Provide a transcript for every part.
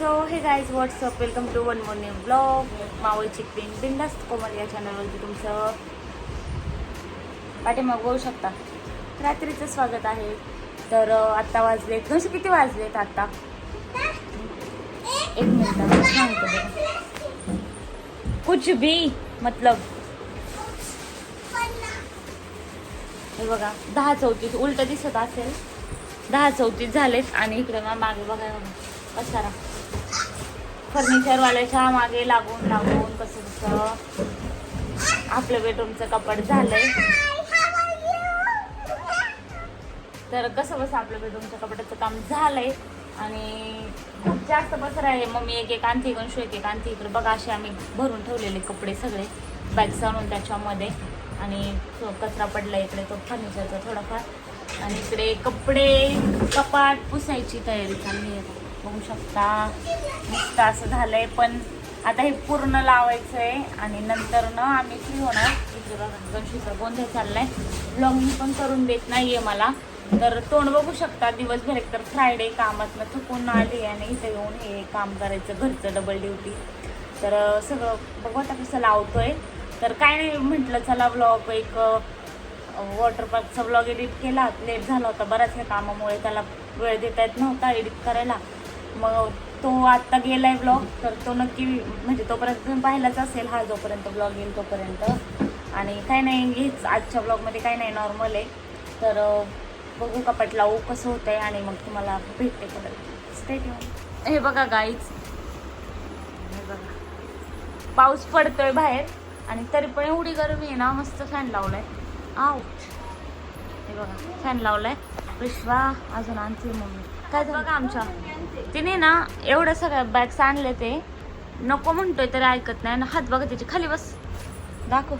So hey guys what's up welcome to one morning blog मावळची पिन बिंदास्त कोमल या चॅनलवरती तुमचं पाठीमाग बघू शकता. रात्रीचं स्वागत आहे. तर आत्ता वाजलेत. दोनशे किती वाजलेत आत्ता? एक मिनिट. सांगतो कुछ भी मतलब. हे बघा दहा चौतीस. उलट दिसत असेल. दहा चौतीस झालेत आणि इकडे मग मागे बघा पसारा फर्निचरवाल्याच्या मागे लागून लागून कसं कसं आपलं बेडरूमचं कपाट झालंय. तर कसं बसं आपलं बेडरूमच्या कपाटाचं काम झालंय. आणि खूप जास्त पसर आहे. मम्मी एक एक आणते शो एक एक आणते इकडे बघा असे आम्ही भरून ठेवलेले कपडे सगळे. बॅग्स आणून त्याच्यामध्ये. आणि कचरा पडला इकडे तो फर्निचरचा थोडाफार. आणि इकडे कपडे कपाट पुसायची तयारी चालली आहे. बघू शकता. मस्त असं झालंय पण आता हे पूर्ण लावायचं आहे आणि नंतर ना आम्ही फ्री होणार? गणशीचा गोंधळ चाललाय. ब्लॉगिंग पण करून देत नाहीये मला. तर तोंड बघू शकता दिवसभर एक तर फ्रायडे कामातनं थकून आली आणि इथं येऊन हे काम करायचं घरचं डबल ड्युटी तर सगळं बघू आता कसं लावतोय. तर काय नाही म्हटलं चला ब्लॉग एक वॉटर पार्कचा ब्लॉग एडिट केला. लेट झाला होता बऱ्याचशा कामामुळे त्याला वेळ देता येत नव्हता एडिट करायला. मग तो आत्ता गेलाय ब्लॉग तर तो नक्की म्हणजे तोपर्यंत तुम्ही पाहिलाच असेल हा जोपर्यंत ब्लॉग येईल तोपर्यंत. आणि काय नाही हेच आजच्या ब्लॉगमध्ये काय नाही नॉर्मल आहे. तर बघू का लावू कसं होतंय आणि मग तुम्हाला भेटते परत. हे बघा गाईच हे बघा. पाऊस पडतोय बाहेर आणि तरी पण एवढी गरमी आहे ना मस्त फॅन लावलाय. आउट हे बघा फॅन लावलाय. विश्वा अजून आणते मम्मी. काय बघा आमच्या. तिने ना एवढ्या सगळ्या बॅग्स आणले ते. नको म्हणतोय तरी ऐकत नाही. ना हात बघा त्याची. खाली बस. दाखव.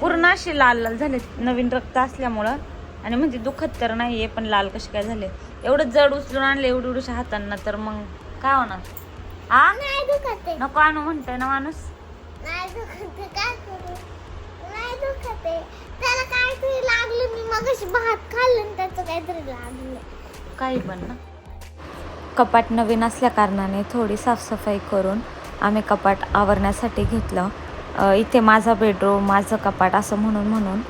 पूर्ण असे लाल लाल झाले. नवीन रक्त असल्यामुळं. आणि म्हणजे दुखत तर नाहीये पण लाल कसे काय झाले? एवढं जड उचलून आणले एवढं एवढ्याशा हातांना तर मग काय होणार? हा नाही दुखत आहे. नको आणू म्हणतोय ना माणूस. नाही आहे. काय करू? नाही दुखत आहे. त्याला काहीतरी लागलं. मी मगाशी भात खाल्लं आणि त्याचं काहीतरी लागलं. काही पण ना. कपाट नवीन असल्याकारणाने थोडी साफसफाई करून आम्ही कपाट आवरण्यासाठी घेतलं. इथे माझा बेडरूम माझं कपाट असं म्हणून म्हणून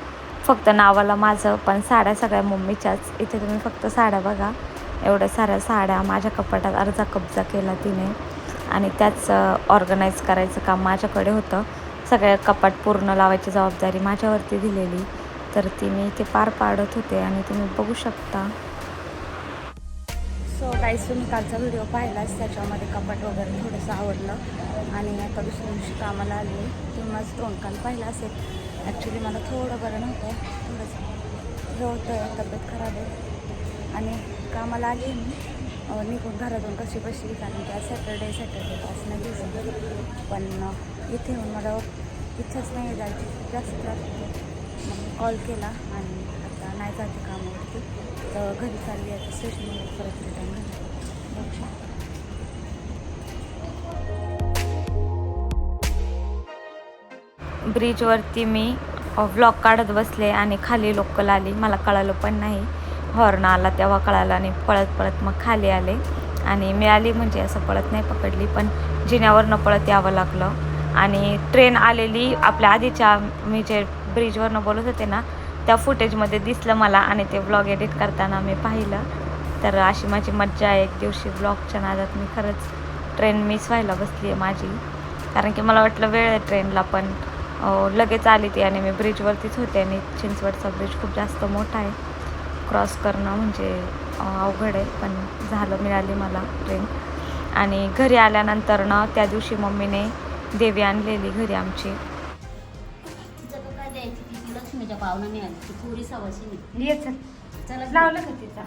फक्त नावाला माझं पण साड्या सगळ्या मम्मीच्याच. इथे तुम्ही फक्त साड्या बघा. एवढ्या साऱ्या साड्या माझ्या कपाटात अर्धा कब्जा केला तिने. आणि त्याच ऑर्गनाईज करायचं काम माझ्याकडे होतं. सगळ्या कपाट पूर्ण लावायची जबाबदारी माझ्यावरती दिलेली. तर ती मी ते पार पाडत होते आणि तुम्ही बघू शकता. सो काहीच तुम्ही कालचा व्हिडिओ पाहिलाच त्याच्यामध्ये कपाट वगैरे थोडंसं आवडलं. आणि आता दुसऱ्या दिवशी कामाला आली. तुम्ही माझं तोंड काल पाहिलं असेल. ॲक्च्युली मला थोडं बरं नव्हतं. थोडंसं हे होतं तब्येत खराब आहे. आणि कामाला आली मी. निघून घरातून कशी बसली? कारण की आज सॅटर्डे सॅटर्डे पास नाही दिवस पण इथे येऊन मला इच्छाच नाही जायची जास्त मग कॉल केला आणि नाही जाते कामावरती. तर घरी चालली आहे स्टेशनवर परत रिटर्न ब्रिजवरती मी व्लॉग काढत बसले आणि खाली लोकल आली. मला कळालं पण नाही. हॉर्न आला तेव्हा कळालं आणि पळत पळत मग खाली आले. आणि मिळाली म्हणजे असं पळत नाही पकडली पण जिन्यावरनं पळत यावं लागलं. आणि ट्रेन आलेली आपल्या आधीच्या मी जे ब्रिजवरनं बोलत होते ना त्या फुटेजमध्ये दिसलं मला आणि ते ब्लॉग एडिट करताना मी पाहिलं. तर अशी माझी मज्जा आहे. एक दिवशी ब्लॉगच्या नादात मी खरंच ट्रेन मिस व्हायला बसली आहे माझी. कारण की मला वाटलं वेळ आहे ट्रेनला पण लगेच आली ती आणि मी ब्रिजवरतीच होते आणि चिंचवडचा ब्रिज खूप जास्त मोठा आहे. क्रॉस करणं म्हणजे अवघड आहे पण झालं मिळाली मला ट्रेन आणि घरी आल्यानंतर ना त्या दिवशी मम्मीने देवी आणलेली घरी आमची. लक्ष्मीच्या पावना मिळाली ती पुरी सवाशिनी ये चल. चला लावलं का तिचा?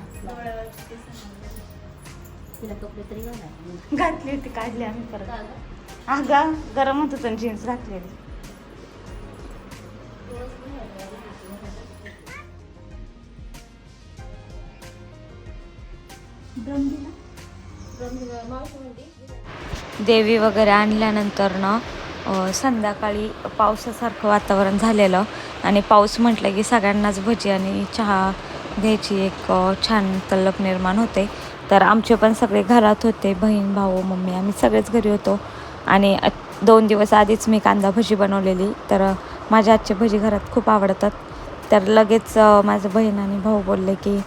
तिला कपडे तरी घाला. घातली होती काढली आम्ही परत. अगं गरम होत होतं जीन्स घातलेली देवी वगैरे आणल्यानंतर ना संध्याकाळी पावसासारखं वातावरण झालेलं आणि पाऊस म्हटलं की सगळ्यांनाच भजी आणि चहा घ्यायची एक छान तल्लप निर्माण होते. तर आमचे पण सगळे घरात होते बहीण भाऊ मम्मी आम्ही सगळेच घरी होतो. आणि दोन दिवस आधीच मी कांदा भजी बनवलेली. तर माझ्या आजचे भजी घरात खूप आवडतात. तर लगेच माझं बहीण आणि भाऊ बोलले की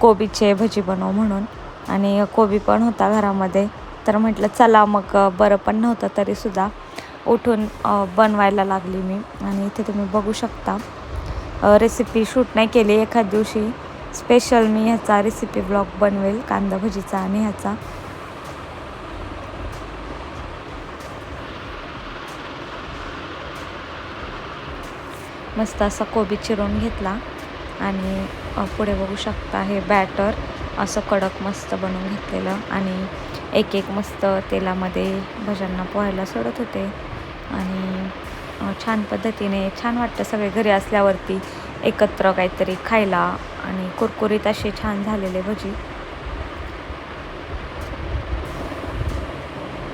कोबीचे भजी बनव म्हणून. आणि कोबी पण होता घरामध्ये. तर म्हटलं चला मग बरं पण नव्हतं तरीसुद्धा. उठून बनवायला लागली मी. आणि इथे तुम्ही बघू शकता रेसिपी शूट नाही केली. एखाद दिवशी स्पेशल मी ह्याचा रेसिपी ब्लॉग बनवेल कांदा भजीचा आणि ह्याचा. मस्त असा कोबी चिरून घेतला. आणि पुढे बघू शकता हे बॅटर असं कडक मस्त बनवून घेतलेलं. आणि एक एक मस्त तेलामध्ये भज्यांना पोहायला सोडत होते. आणि छान पद्धतीने छान वाटतं सगळे घरी असल्यावरती एकत्र काहीतरी खायला आणि कुरकुरीत असे छान झालेले भजी.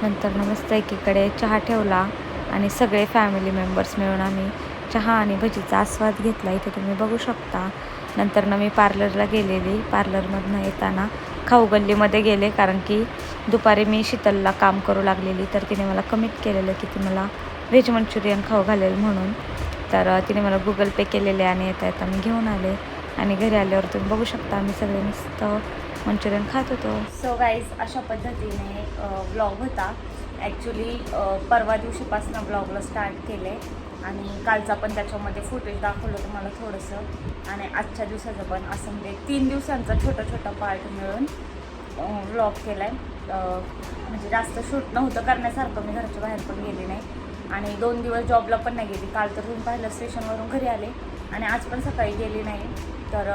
नंतर मस्त एकीकडे चहा ठेवला आणि सगळे फॅमिली मेंबर्स मिळून आम्ही चहा आणि भजीचा आस्वाद घेतला. इथे तुम्ही बघू शकता. नंतर मी पार्लरला गेलेली. पार्लरमधनं येताना खाऊ गल्लीमध्ये गेले कारण की दुपारी मी शीतलला काम करू लागलेली तर तिने मला कमिट केलेलं की ती मला व्हेज मंचुरियन खाऊ घालेल म्हणून. तर तिने मला गुगल पे केलेले आणि येता येता मी घेऊन आले. आणि घरी आल्यावर तुम्ही बघू शकता आम्ही सगळे मस्त मंचुरियन खात होतो. सो गाईज अशा पद्धतीने ब्लॉग होता. ॲक्च्युली परवा दिवशीपासून ब्लॉगला स्टार्ट केले. आणि कालचा पण त्याच्यामध्ये फुटेज दाखवलं तुम्हाला थोडंसं. आणि आजच्या दिवसाचं पण असं म्हणजे तीन दिवसांचा छोटा छोटा पार्ट मिळून व्लॉग केला आहे म्हणजे जास्त शूट नव्हतं करण्यासारखं मी घरच्या बाहेर पण गेले नाही. आणि दोन दिवस जॉबला पण नाही गेली. काल तर तुम्ही पाहिलं स्टेशनवरून घरी आले. आणि आज पण सकाळी गेली नाही. तर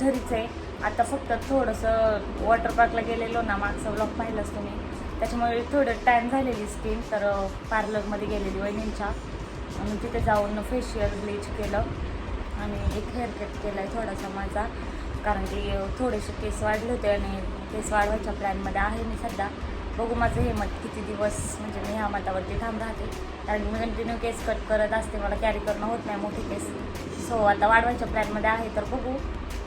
घरीच आहे. आता फक्त थोडंसं वॉटर पार्कला गेलेलो ना मागचा व्लॉग पाहिलंच तुम्ही. त्याच्यामुळे थोडं टाईम झालेली स्किन तर पार्लरमध्ये गेलेली वहिनींच्या. मी तिथे जाऊन फेशियल ब्लीच केलं आणि एक हेअर कट केला आहे थोडासा माझा. कारण की थोडेसे केस वाढले होते आणि केस वाढवायच्या प्लॅनमध्ये आहे मी सध्या. बघू माझं हे मत किती दिवस म्हणजे मी ह्या मतावरती ठाम राहते. कारण की मी कंटिन्यू केस कट करत असते मला कॅरी करणं होत नाही मोठी केस सो आता वाढवायच्या प्लॅनमध्ये आहे तर बघू.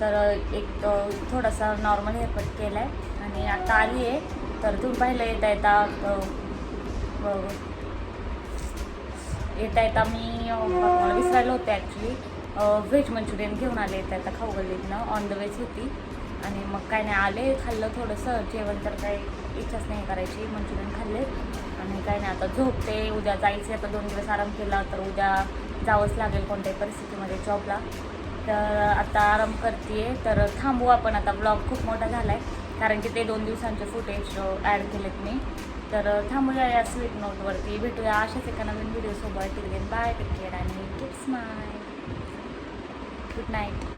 तर एक थोडासा नॉर्मल हेअर कट केला आहे आणि आता आली आहे तर तुम्ही पाहिलं येता येता येता येता मी अ, विसरायला होते ॲक्च्युली व्हेज मंचुरियन घेऊन आले येता येता खाऊ गल्लीतनं ऑन द वेज होती. आणि मग काय नाही आले खाल्लं थोडंसं. जेवण तर काही इच्छाच नाही करायची मंचुरियन खाल्ले. आणि काय नाही आता झोपते. उद्या जायचे आता दोन दिवस आराम केला तर उद्या जावंच लागेल कोणत्याही परिस्थितीमध्ये जॉबला तर आता आराम करते तर थांबू आपण. आता ब्लॉग खूप मोठा झाला आहे कारण की ते दोन दिवसांचे फुटेज ॲड केलेत मी. तर थांबूया या स्वीट नोटवरती भेटूया अशाच एका नवीन व्हिडिओसोबत टिल बाय टेक केअर आणि किट्स माय गुड नाईट